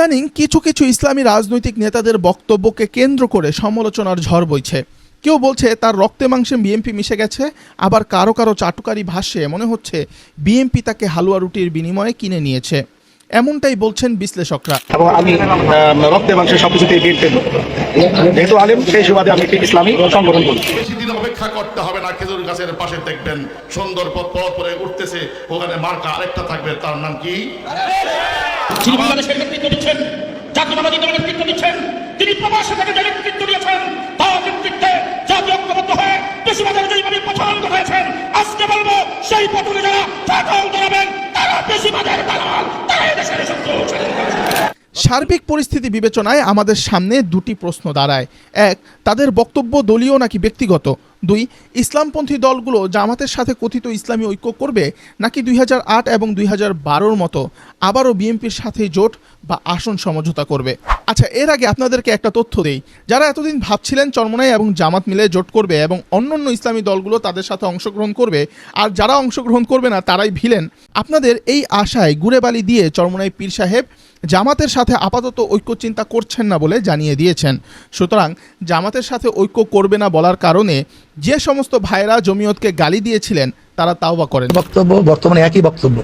ইদানিং কিছু কিছু ইসলামী রাজনৈতিক নেতাদের বক্তব্যকে কেন্দ্র করে সমালোচনার ঝড় বইছে কেউ বলছে তার রক্তে মাংসে বিএমপি মিশে গেছে আবার কারও কারও চাটুকারি ভাষ্যে মনে হচ্ছে বিএমপি তাকে হালুয়া রুটির বিনিময়ে কিনে নিয়েছে এমনটাই বলছেন বিশ্লেষকরা এবং আমি রক্তে মাংসে সবকিছুতেই বিএনপি যেহেতু আলেম সেই সুবাদে আমি একটি ইসলামী সংগঠন করি অপেক্ষা করতে হবে না খেজুর গাছের পাশে দেখবেন সুন্দর পথ পথ করে উঠতেছে ওখানে মার্কা আরেকটা থাকবে তার নাম কি বাংলাদেশের নেতৃত্ব দিচ্ছেন জাতীয়তাবাদী দলের নেতৃত্ব দিচ্ছেন, তিনি থেকে যে নেতৃত্ব দিয়েছেন, তার নেতৃত্বে জাতীয় ঐক্যবদ্ধ হয়ে পছন্দ হয়েছেন আজকে বলব সেই যারা ধরাবেন তারা শত্রু। সার্বিক পরিস্থিতি বিবেচনায় আমাদের সামনে দুটি প্রশ্ন দাঁড়ায়। এক, তাদের বক্তব্য দলীয় নাকি ব্যক্তিগত? দুই, ইসলামপন্থী দলগুলো জামাতের সাথে কথিত ইসলামী ঐক্য করবে নাকি দুই এবং দুই হাজার মতো আবারও বিএনপির সাথে জোট বা আসন সমঝোতা করবে? আচ্ছা এর আগে আপনাদেরকে একটা তথ্য দেই। যারা এতদিন ভাবছিলেন চরমনাই এবং জামাত মিলে জোট করবে এবং অন্যান্য ইসলামী দলগুলো তাদের সাথে অংশগ্রহণ করবে, আর যারা অংশগ্রহণ করবে না, তারাই ভিলেন। আপনাদের এই আশায় গুড়েবালি দিয়ে চরমনাই পীর সাহেব জামাতের সাথে আপাতত ঐক্য চিন্তা করছেন না বলে জানিয়ে দিয়েছেন। সুতরাং জামাতের সাথে ঐক্য করবে না বলার কারণে যে সমস্ত ভাইরা জমিয়তকে গালি দিয়েছিলেন, তারা তাওবা করেন। বক্তব্য বর্তমানে একই বক্তব্য।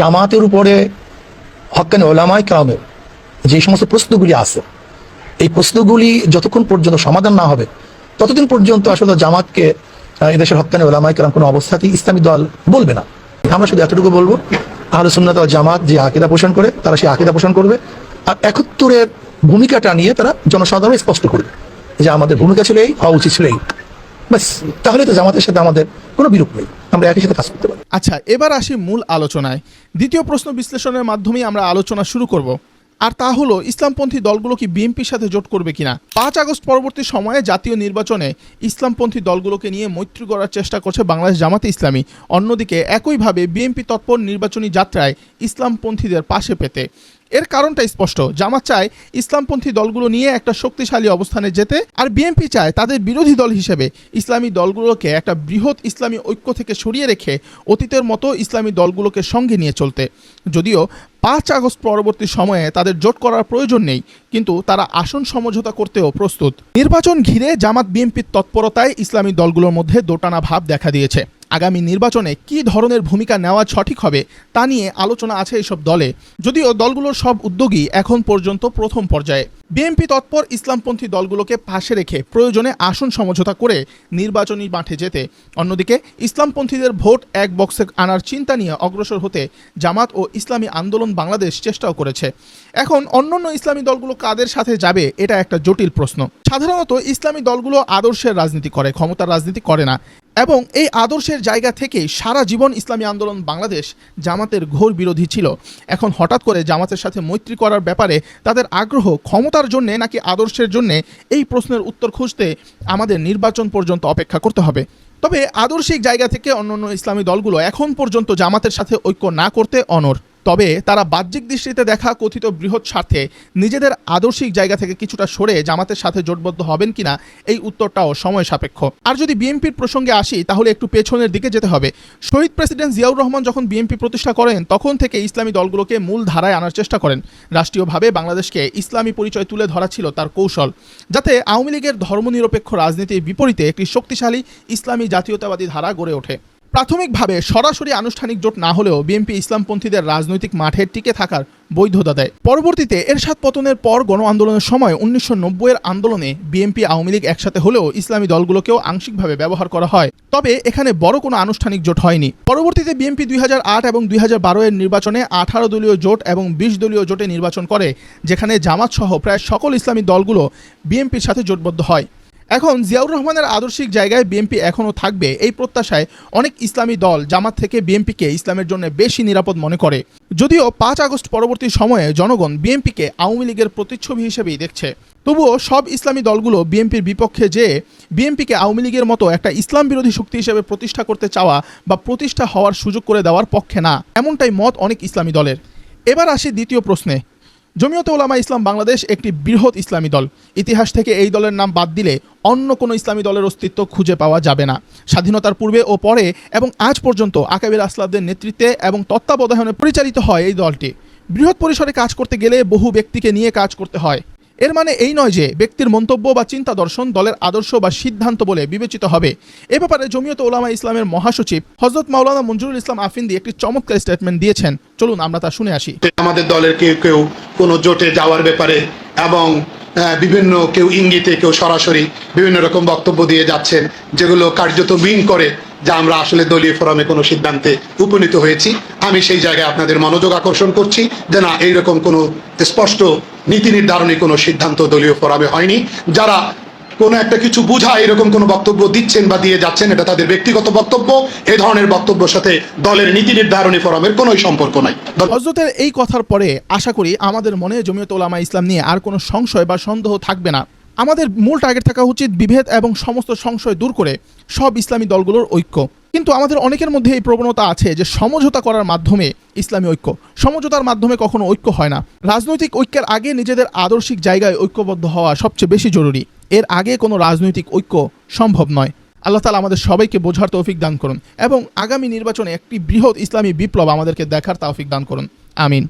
জামাতের উপরে হকানি ওলামায় কামের যে সমস্ত প্রশ্নগুলি আছে, এই প্রশ্নগুলি যতক্ষণ পর্যন্ত সমাধান না হবে, ততদিন পর্যন্ত আসলে জামাতকে এদেশের হকানি ওলামায় কালাম কোনো অবস্থাতেই ইসলামী দল বলবে না। আমরা শুধু এতটুকু বলব তাহলে সুন্নাত জামাত যে আকিদা পোষণ করে, তারা সেই আকিদা পোষণ করবে আর একত্তরের ভূমিকাটা নিয়ে তারা জনসাধারণ স্পষ্ট করবে যে আমাদের ভূমিকা ছিল এই, হওয়া উচিত ছিল এই। ব্যাস, তাহলে তো জামাতের সাথে আমাদের কোনো বিরূপ নেই, আমরা একই সাথে কাজ করতে পারি। আচ্ছা এবার আসি মূল আলোচনায়। দ্বিতীয় প্রশ্ন বিশ্লেষণের মাধ্যমে আমরা আলোচনা শুরু করব। আর তা হলো, ইসলামপন্থী দলগুলো কি বিএনপির সাথে জোট করবে কিনা? পাঁচ আগস্ট পরবর্তী সময়ে জাতীয় নির্বাচনে ইসলামপন্থী দলগুলোকে নিয়ে মৈত্রী করার চেষ্টা করছে বাংলাদেশ জামাতে ইসলামী। অন্যদিকে, একইভাবে বিএনপি তৎপর নির্বাচনী যাত্রায় ইসলামপন্থীদের পাশে পেতে। এর কারণটা স্পষ্ট, জামাত চায় ইসলামপন্থী দলগুলো নিয়ে একটা শক্তিশালী অবস্থানে যেতে, আর বিএনপি চায় তাদের বিরোধী দল হিসেবে ইসলামী দলগুলোকে একটা বৃহৎ ইসলামী ঐক্য থেকে সরিয়ে রেখে অতীতের মতো ইসলামী দলগুলোকে সঙ্গে নিয়ে চলতে। যদিও পাঁচ আগস্ট পরবর্তী সময়ে তাদের জোট করার প্রয়োজন নেই, কিন্তু তারা আসন সমঝোতা করতেও প্রস্তুত। নির্বাচন ঘিরে জামাত বিএনপির তৎপরতায় ইসলামী দলগুলোর মধ্যে দোটানা ভাব দেখা দিয়েছে। আগামী নির্বাচনে কী ধরনের ভূমিকা নেওয়া সঠিক হবে তা নিয়ে আলোচনা আছে এইসব দলে। যদিও দলগুলোর সব উদ্যোগই এখন পর্যন্ত প্রথম পর্যায়ে। বিএনপি তৎপর ইসলামপন্থী দলগুলোকে পাশে রেখে প্রয়োজনে আসন সমঝোতা করে নির্বাচনী মাঠে যেতে। অন্যদিকে ইসলামপন্থীদের ভোট এক বক্সে আনার চিন্তা নিয়ে অগ্রসর হতে জামাত ও ইসলামী আন্দোলন বাংলাদেশ চেষ্টাও করেছে। এখন অন্যান্য ইসলামী দলগুলো কাদের সাথে যাবে, এটা একটা জটিল প্রশ্ন। সাধারণত ইসলামী দলগুলো আদর্শের রাজনীতি করে, ক্ষমতার রাজনীতি করে না। এবং এই আদর্শের জায়গা থেকে সারা জীবন ইসলামী আন্দোলন বাংলাদেশ জামাতের ঘোর বিরোধী ছিল। এখন হঠাৎ করে জামাতের সাথে মৈত্রী করার ব্যাপারে তাদের আগ্রহ ক্ষমতার জন্যে নাকি আদর্শের জন্যে এই প্রশ্নের উত্তর খুঁজতে আমাদের নির্বাচন পর্যন্ত অপেক্ষা করতে হবে। তবে আদর্শিক জায়গা থেকে অন্যান্য ইসলামী দলগুলো এখন পর্যন্ত জামাতের সাথে ঐক্য না করতে অনর তবে তারা বাহ্যিক দৃষ্টিতে দেখা কথিত বৃহৎ স্বার্থে নিজেদের আদর্শিক জায়গা থেকে কিছুটা সরে জামাতের সাথে জোটবদ্ধ হবেন কিনা এই উত্তরটাও সময় সাপেক্ষ। আর যদি বিএনপির প্রসঙ্গে আসি, তাহলে একটু পেছনের দিকে যেতে হবে। শহীদ প্রেসিডেন্ট জিয়াউর রহমান যখন বিএনপি প্রতিষ্ঠা করেন, তখন থেকে ইসলামী দলগুলোকে মূল ধারায় আনার চেষ্টা করেন। রাষ্ট্রীয়ভাবে বাংলাদেশকে ইসলামী পরিচয় তুলে ধরা ছিল তার কৌশল, যাতে আওয়ামী লীগের ধর্মনিরপেক্ষ রাজনীতির বিপরীতে একটি শক্তিশালী ইসলামী জাতীয়তাবাদী ধারা গড়ে ওঠে। প্রাথমিকভাবে সরাসরি আনুষ্ঠানিক জোট না হলেও বিএনপি ইসলামপন্থীদের রাজনৈতিক মাঠে টিকে থাকার বৈধতা দেয়। পরবর্তীতে এরশাদ পতনের পর গণ আন্দোলনের সময় উনিশশো এর আন্দোলনে বিএনপি আওয়ামী লীগ একসাথে হলেও ইসলামী দলগুলোকেও আংশিকভাবে ব্যবহার করা হয়। তবে এখানে বড় কোনো আনুষ্ঠানিক জোট হয়নি। পরবর্তীতে বিএনপি দুই হাজার আট এবং দুই হাজার বারো এর নির্বাচনে আঠারো দলীয় জোট এবং বিশ দলীয় জোটে নির্বাচন করে, যেখানে জামাত সহ প্রায় সকল ইসলামী দলগুলো বিএনপির সাথে জোটবদ্ধ হয়। এখন জিয়াউর রহমানের আদর্শিক জায়গায় বিএনপি এখনও থাকবে এই প্রত্যাশায় অনেক ইসলামী দল জামাত থেকে বিএনপিকে ইসলামের জন্য বেশি নিরাপদ মনে করে। যদিও পাঁচ আগস্ট পরবর্তী সময়ে জনগণ বিএনপিকে আওয়ামী লীগের প্রতিচ্ছবি হিসেবেই দেখছে। তবুও সব ইসলামী দলগুলো বিএনপির বিপক্ষে যে বিএনপিকে আওয়ামী লীগের মতো একটা ইসলাম বিরোধী শক্তি হিসেবে প্রতিষ্ঠা করতে চাওয়া বা প্রতিষ্ঠা হওয়ার সুযোগ করে দেওয়ার পক্ষে না, এমনটাই মত অনেক ইসলামী দলের। এবার আসি দ্বিতীয় প্রশ্নে। জমিয়তে ওলামা ইসলাম বাংলাদেশ একটি বৃহৎ ইসলামী দল। ইতিহাস থেকে এই দলের নাম বাদ দিলে অন্য কোনো ইসলামী দলের অস্তিত্ব খুঁজে পাওয়া যাবে না। স্বাধীনতার পূর্বে ও পরে এবং আজ পর্যন্ত আকাবির আসলামদের নেতৃত্বে এবং তত্ত্বাবধানে পরিচালিত হয় এই দলটি। বৃহৎ পরিসরে কাজ করতে গেলে বহু ব্যক্তিকে নিয়ে কাজ করতে হয়। এর মানে এই নয় যে ব্যক্তির মন্তব্য বা চিন্তা দর্শন দলের আদর্শ বা সিদ্ধান্ত বলে বিবেচিত হবে। এ ব্যাপারে জমিয়ত ওলামা ইসলামের মহাসচিব হজরত মাওলানা মঞ্জুরুল ইসলাম আফিন্দি একটি চমৎকার স্টেটমেন্ট দিয়েছেন। চলুন আমরা তা শুনে আসি। আমাদের দলের কেউ কেউ কোনো জোটে যাওয়ার ব্যাপারে এবং বিভিন্ন কেউ ইঙ্গিতে কেউ সরাসরি বিভিন্ন রকম বক্তব্য দিয়ে যাচ্ছেন, যেগুলো কার্যত মিন করে যে আমরা আসলে দলীয় ফোরামে কোনো সিদ্ধান্তে উপনীত হয়েছি। আমি সেই জায়গায় আপনাদের মনোযোগ আকর্ষণ করছি যে না, এইরকম কোনো স্পষ্ট নীতি নির্ধারণী কোনো সিদ্ধান্ত দলীয় ফোরামে হয়নি। যারা কোনো একটা কিছু বুঝা, এরকম কোনো বক্তব্য দিচ্ছেন বা দিয়ে যাচ্ছেন, এটা তাদের ব্যক্তিগত বক্তব্য। এ ধরনের বক্তব্যের সাথে দলের নীতি নির্ধারণী ফোরামের কোনো সম্পর্ক নাই। হজরতের এই কথার পরে আশা করি আমাদের মনে জমিয়ত ওলামা ইসলাম নিয়ে আর কোনো সংশয় বা সন্দেহ থাকবে না। আমাদের মূল টার্গেট থাকা উচিত বিভেদ এবং সমস্ত সংশয় দূর করে সব ইসলামী দলগুলোর ঐক্য। কিন্তু আমাদের অনেকের মধ্যে এই প্রবণতা আছে যে সমঝোতা করার মাধ্যমে ইসলামী ঐক্য। সমঝোতার মাধ্যমে কখনো ঐক্য হয় না। রাজনৈতিক ঐক্যের আগে নিজেদের আদর্শিক জায়গায় ঐক্যবদ্ধ হওয়া সবচেয়ে বেশি জরুরি। এর আগে কোনো রাজনৈতিক ঐক্য সম্ভব নয়। আল্লাহ তালা আমাদের সবাইকে বোঝার তৌফিক দান করুন এবং আগামী নির্বাচনে একটি বৃহৎ ইসলামী বিপ্লব আমাদেরকে দেখার তৌফিক দান করুন। আমিন।